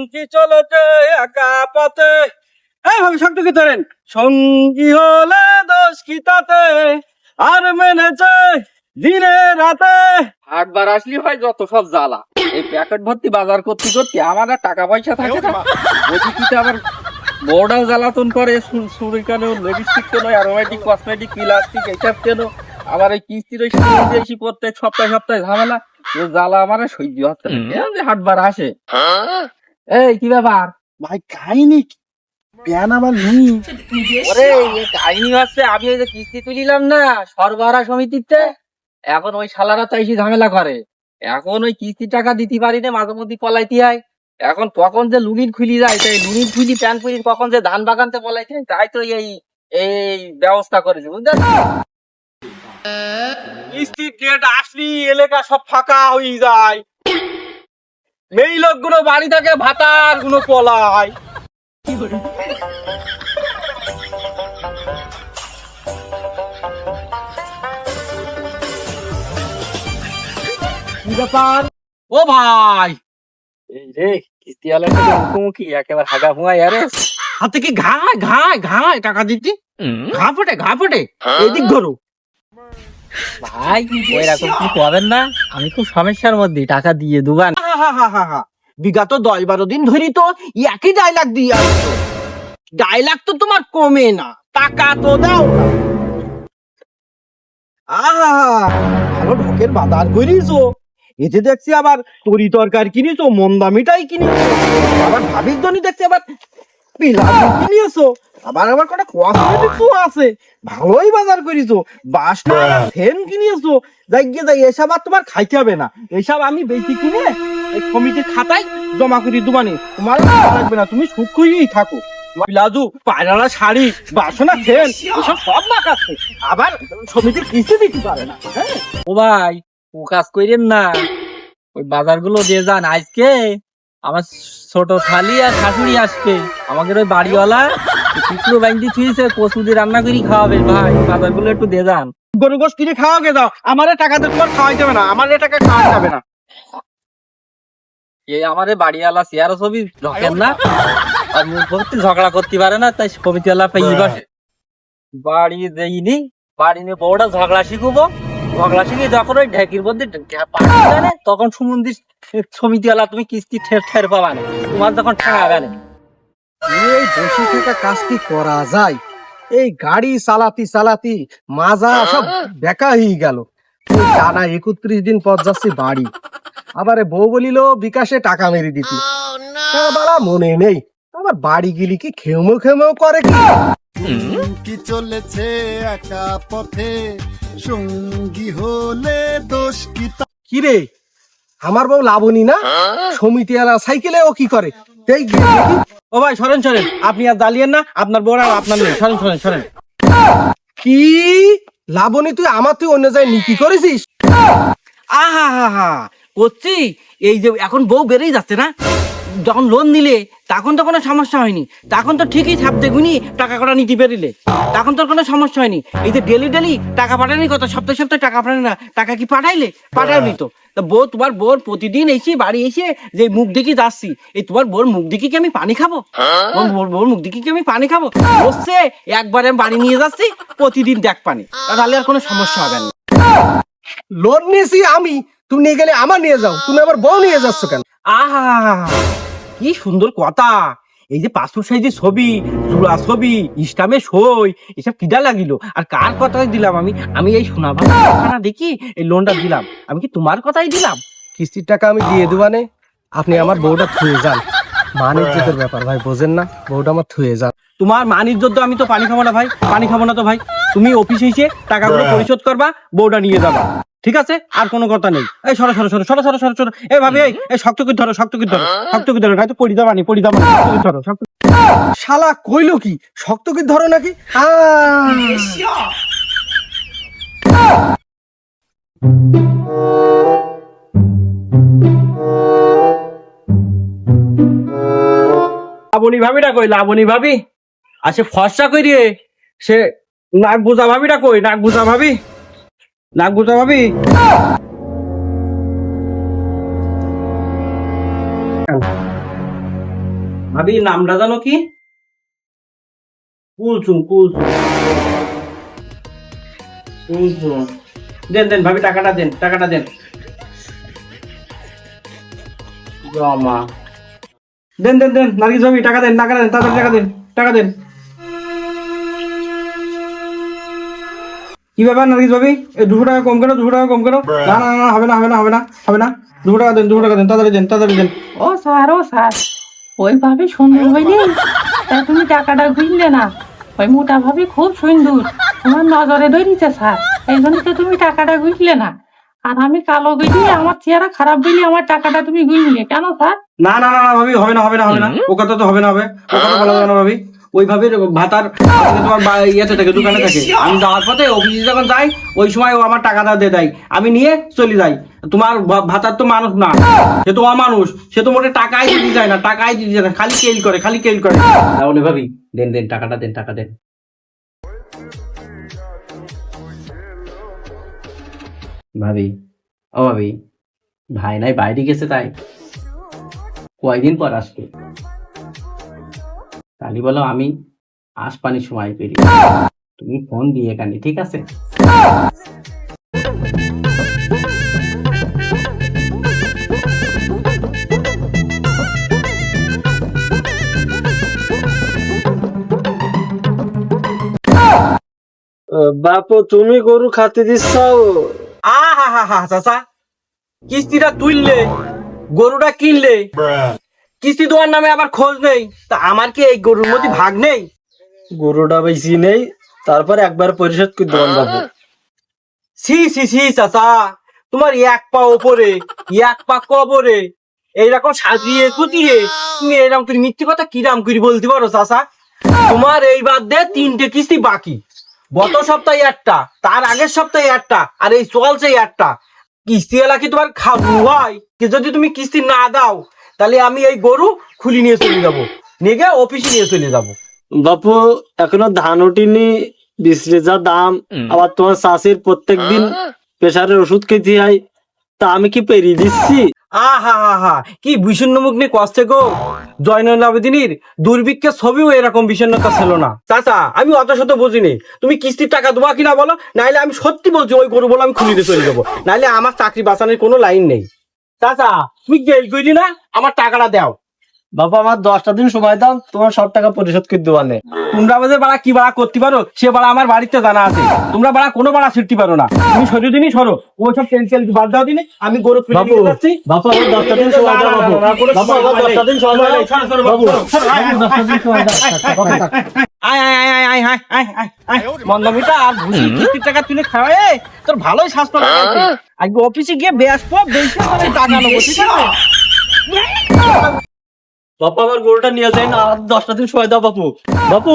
সঙ্গী চলেছে একা পথে। এইভাবে শক্ত ধরেন? সঙ্গী হলে দোষ কি তাতে? আর মেনেছে দিনে রাতে। হাটবার আসলি হয় যত সব জ্বালা। এই প্যাকেট ভর্তি বাজার করতে করতে আমার আর টাকা পয়সা থাকে না। বলছি কি আবার বউটাও জ্বালাতন করে সুরি কেন? লিপস্টিক কেন? অ্যারোমেটিক কসমেটিক প্লাস্টিক এইসব কেন? আবার এই কিস্তির ওই বেশি প্রত্যেক সপ্তাহে সপ্তাহে ঝামেলা। জ্বালা আমার সহ্য হচ্ছে না। হাটবার আসে। এই কি ব্যাপার? ভাই কাহিনী প্যান আবার নি ওরে কাহিনী হচ্ছে আমি ওই যে কিস্তি তুলিলাম না সরবরাহ সমিতিতে। এখন ওই শালারা তো এসে ঝামেলা করে। এখন ওই কিস্তি টাকা দিতে পারি না মাঝে মধ্যে পলাইতে হয়। এখন কখন যে লুনির খুলি যায় তাই লুনির খুলি প্যান খুলি কখন যে ধান বাগানতে পলাইতে তাই তো এই এই ব্যবস্থা করেছে বুঝলেন কিস্তির ডেট আসলি এলাকা সব ফাঁকা হয়ে যায়। মেয়ে লোকগুলো বাড়ি থেকে ভাতারগুলো পলায় ব্যাপার? ও ভাই। এই রে কিস্তি আলার মুখোমুখি একেবারে হাগা ফুঙা আরে হাতে কি ঘায় ঘায় ঘায় টাকা দিচ্ছি? ঘা ফোটে ঘা ফোটে। এদিক ধরো ভাই ওই রকম কি করবেন না? আমি খুব সমস্যার মধ্যে টাকা দিয়ে দুবান বিগত দশ বারো দিন ধরি তো একই ডায়লগ দিয়ে আসছো। ডায়লগ তো তোমার কমে না, টাকা তো দাও। আহা, ভালো ঢোকের বাজার করিছো এতে দেখছি আবার তরি তরকার কিনেছো, মন্দা মিঠাই কিনেছো। আবার ভাবির জন্য দেখছি আবার পিলাজু কিনেছো। আবার আবার কটা কসমেটিক্সও আছে। ভালোই বাজার করিছো বাসটা ফেন কিনেছো। যাই গিয়ে যাই এসব আর তোমার খাইতে হবে না। এসব আমি বেশি কিনে এই কমিটির খাতায় জমা করি দুবানি তোমার লাগবে না তুমি সুখ হয়েই থাকো প্লাজু পায়রালা শাড়ি বাসনা ফেন এসব সব মাখাচ্ছে আবার সমিতির কিস্তি দিতে পারে না হ্যাঁ? ও ভাই ও কাজ করেন না। ওই বাজারগুলো দিয়ে যান আজকে আমার ছোট শালি আর শাশুড়ি আসবে। আমাদের ওই বাড়িওয়ালা কুকুরো বাইন্দি থুয়েছে কচু দিয়ে রান্না করি খাওয়াবে। ভাই বাজারগুলো একটু দিয়ে যান। গরু গোস কিনে খাওয়াকে দাও। আমারে টাকা দিয়ে তোমার খাওয়াইতে হবে না আমারে টাকা খাওয়া যাবে না। এই আমাদের বাড়িওয়ালা চেয়ার ছবি ঢকেন না। আর মুখ ঝগড়া করতে পারে না তাই কমিটিওয়ালা পেয়ে বসে। বাড়ি দেইনি বাড়ি নিয়ে বউটা ঝগড়া শিখব। ঝগড়া শিখে যখন ওই ঢেকির মধ্যে জানে তখন সুমন্দির সমিতিওয়ালা তুমি কিস্তি ঠের ঠের পাবা না। তোমার যখন গেলে এই বসে থাকা কাজ কি করা যায়? এই গাড়ি চালাতি চালাতি মাজা সব বেকা হয়ে গেল। টানা একত্রিশ দিন পর যাচ্ছি বাড়ি। আবার বউ বলিল বিকাশে টাকা মেরে দিতি। বাড়া মনে নেই আবার বাড়ি গেলি কি খেমো খেমো করে কি? কি চলেছে একা পথে? সঙ্গী হলে দোষ কি কি রে আমার বউ লাবণী না? সমিতি আলা সাইকেলে ও কি করে? ও ভাই সরেন সরেন আপনি আর জ্বালিয়েন না আপনার বড় আর আপনার নেই সরেন সরেন সরেন। কি? লাবণী তুই আমার তুই অন্য জায়গায় নিকি করেছিস? আহা হা হা। করছি? এই যে এখন বউ বেড়েই যাচ্ছে না? যখন লোন নিলে, তখন তো কোনো সমস্যা হয়নি। তখন তো ঠিকই ছাপ দেখুনি টাকা কটা নিতে পেরিলে। তখন তোর কোনো সমস্যা হয়নি। এই যে ডেলি ডেলি টাকা পাঠানি কত সপ্তাহে সপ্তাহে টাকা পাঠানি না। টাকা কি পাঠাইলে? পাঠাওনি তো। তা বউ, তোমার বোর প্রতিদিন এসে বাড়ি এসে যে মুখ দেখি যাচ্ছি, এই তোমার বোর মুখ দেখি কি আমি পানি খাব? বোর মুখ দেখি কি আমি পানি খাব? বসছে একবার আমি বাড়ি নিয়ে যাচ্ছি, প্রতিদিন দেখ পানি। তাহলে আর কোনো সমস্যা হবে না। লোন নিয়েছি আমি তুমি নিয়ে গেলে আমার নিয়ে যাও। তুমি আবার বউ নিয়ে যাচ্ছ কেন? আহা কি সুন্দর কথা। এই যে পাসপোর্ট সাইজের ছবি জুড়া ছবি ইস্টামে সই এসব কিডা লাগিল? আর কার কথাই দিলাম আমি? আমি এই শোনা ভাষা দেখি এই লোনটা দিলাম। আমি কি তোমার কথাই দিলাম? কিস্তির টাকা আমি দিয়ে দেবানে আপনি আমার বউটা থুয়ে যান। মান ইজ্জতের ব্যাপার ভাই বোঝেন না? বউটা আমার থুয়ে যান। তোমার মানির জন্য আমি তো পানি খাব না ভাই। পানি খাব না তো ভাই। তুমি অফিসে এসে টাকাগুলো পরিশোধ করবা বউটা নিয়ে যাবা। ঠিক আছে? আর কোনো কথা নেই। এই সরো সরো সরো সরো সরো সরো সরো। এ ভাবি, এই শক্ত করে ধরো, শক্ত করে ধরো, শক্ত করে ধরো, নয়তো পড়ি দাবানি পড়ি দাবানি ধরো, শক্ত শালা কইলো কি? শক্ত কি ধরো নাকি! লাবণী ভাবিটা কই? লাবণী ভাবি? আর সে ফর্সা কই রে? সে নাক বুঝা ভাবিটা কই? নাক বুঝা ভাবি? নাক বুঝা ভাবি? ভাবি, নামটা জানো কি? কুলসুম কুলসুম কুলসুম দেন দেন, ভাবি, টাকাটা দেন টাকাটা দেন। জমা। দেন দেন দেন, নার্গিস ভাবি, টাকা দেন টাকা দেন, তাড়াতাড়ি টাকা দেন টাকা দেন। কি ব্যাপার নার্গিস ভাবি? এই দুশো টাকা কম কেন দুশো টাকা কম কেন? না না না হবে না হবে না হবে না হবে না। দুশো টাকা দেন দুশো টাকা দেন তাড়াতাড়ি দেন তাড়াতাড়ি দেন। ও স্যার ও স্যার। ওইভাবে সুন্দর হইলে তা তুমি টাকাটা বুঝলে না। ওই মোটা ভাবে খুব সুন্দর। তোমার নজরে ধরিছে স্যার। এই জন্য তো তুমি টাকাটা বুঝলে না। আর আমি কালো গেলি আমার চেহারা খারাপ বলি আমার টাকাটা তুমি গুনলে। কেন স্যার? না না না না ভাবি হবে না হবে না হবে না। ও কথা তো হবে না হবে। ও কথা বলা যাবে না ভাবি। ওইভাবে ভাতার তোমার ইয়েতে থাকে দোকানে থাকে। আমি যাওয়ার পথে অফিসে যখন যাই ওই সময় ও আমার টাকাটা দিয়ে দেয়। আমি নিয়ে চলে যাই। তোমার ভাতার তো মানুষ না। সে তো অমানুষ। সে তো মোটে টাকাই দিতে যায় না টাকাই দিতে যায় না। খালি কেল করে খালি কেল করে। তাহলে ভাবি দেন দেন টাকাটা দেন টাকা দেন। ভাবি ও ভাবি ভাই নাই বাইরে গেছে তাই। কয়দিন পর আসবে? তালি বলো আমি আসপানির সময় পেরি। তুমি ফোন দিয়ে কানি ঠিক আছে? বাপু তুমি গরু খাতে দিচ্ছাও? আহা হা হা চাচা। কিস্তিটা তুললে গরুটা কিনলে। কিস্তি দেওয়ার নামে আবার খোঁজ নেই। তা আমার কি এই গরুর মধ্যে ভাগ নেই? গরুটা বেশি নেই তারপর একবার পরিশোধ করে দেবেন বাবু সি সি সি চাচা তোমার এক পা ওপরে এক পা কবরে এইরকম সাজিয়ে কুচিয়ে তুমি এরকম তুমি মিথ্যে কথা কিরাম করি বলতে পারো চাচা? তোমার এই বাদ দিয়ে তিনটে কিস্তি বাকি। গত সপ্তাহে একটা তার আগের সপ্তাহে একটা আর এই চলছে একটা। কিস্তি এলা কি তোমার খাব হয় যদি তুমি কিস্তি না দাও তাহলে আমি এই গরু খুলি নিয়ে চলে যাব। নিয়ে গিয়ে অফিসে নিয়ে চলে যাব। বাপু এখনও ধান উঠিনি বিশ্রে যা দাম। আবার তোমার চাষির প্রত্যেক দিন প্রেশারের ওষুধ খেতে হয়। তা আমি কি পেরিয়ে দিচ্ছি? আহা হা হা কি বিষণ্ণ মুখ নিয়ে কষ্টে গো? জয়নুল আবেদিনীর দুর্ভিক্ষের ছবিও এরকম বিষণ্ণতা ছিল না। চাচা আমি অত শত বুঝিনি। তুমি কিস্তির টাকা দেবো কিনা বলো? নাইলে আমি সত্যি বলছি ওই গরু বলে আমি খুলিতে চলে যাব। নাইলে আমার চাকরি বাঁচানোর কোনো লাইন নেই। চাচা তুই গেল কইলি না আমার টাকাটা দাও। বাবা আমার দশটা দিন সময় দাও তোমার সব টাকা পরিশোধ করে দেওয়ানে তোমরা আমাদের বাড়া কি বাড়া করতে পারো? সে বাড়া আমার বাড়িতে জানা আছে। তোমরা বাড়া কোনো বাড়া ছিটতে পারো না। তুমি সরু দিনই সরো। ওই সব টেন টেন বাদ দাও দিনে আমি গরু খুলে বাবু যাচ্ছি। বাপু আমার দশটা দিন সময় দাও বাবু। বাবু আমার দশটা দিন সময় দাও। বাবু বাবু, দশটা দিন সময় দাও। আয় আয় আয় আয় আয় আয় আয় আয় মন্দামিটা আর ভুসি কিস্তির টাকা তুলে খাওয়ায়। তোর ভালোই স্বাস্থ্য আজকে অফিসে গিয়ে বেসে মানে টাকা নেব ঠিক আছে? বাপু আমার গরুটা নিয়ে যায় না আর দশটা দিন সময় দাও বাপু। বাপু